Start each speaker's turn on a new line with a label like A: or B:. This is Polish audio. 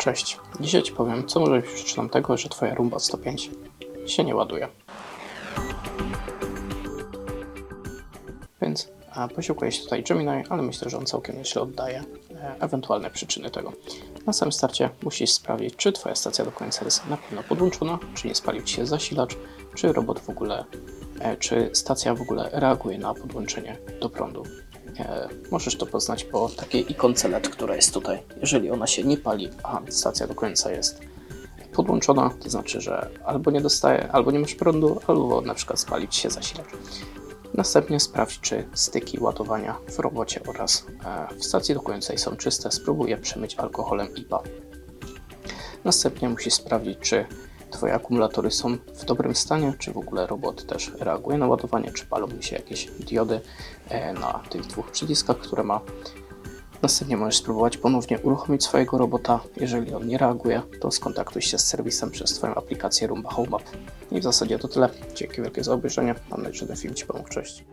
A: Cześć. Dzisiaj Ci powiem, co może być przyczyną tego, że Twoja Rumba 105 się nie ładuje. Więc a, posiłkuję się tutaj Gemini, ale myślę, że on całkiem nieźle oddaje e, ewentualne przyczyny tego. Na samym starcie musisz sprawdzić, czy Twoja stacja do końca jest na pewno podłączona, czy nie spalił Ci się zasilacz, czy robot w ogóle, e, czy stacja w ogóle reaguje na podłączenie do prądu. E, Możesz to poznać po takiej ikonce LED, która jest tutaj. Jeżeli ona się nie pali, a stacja do końca jest podłączona, to znaczy, że albo nie dostaje, albo nie masz prądu, albo na przykład spalić się zasilacz. Następnie sprawdź, czy styki ładowania w robocie oraz e, w stacji dokującej są czyste. Spróbuj je przemyć alkoholem IPA. Następnie musisz sprawdzić, czy Twoje akumulatory są w dobrym stanie, czy w ogóle robot też reaguje na ładowanie, czy palą mi się jakieś diody e, na tych dwóch przyciskach, które ma. Następnie możesz spróbować ponownie uruchomić swojego robota. Jeżeli on nie reaguje, to skontaktuj się z serwisem przez Twoją aplikację Roomba Home App. I w zasadzie to tyle. Dzięki wielkie za obejrzenie. Mam nadzieję, że ten film Ci pomógł. Cześć.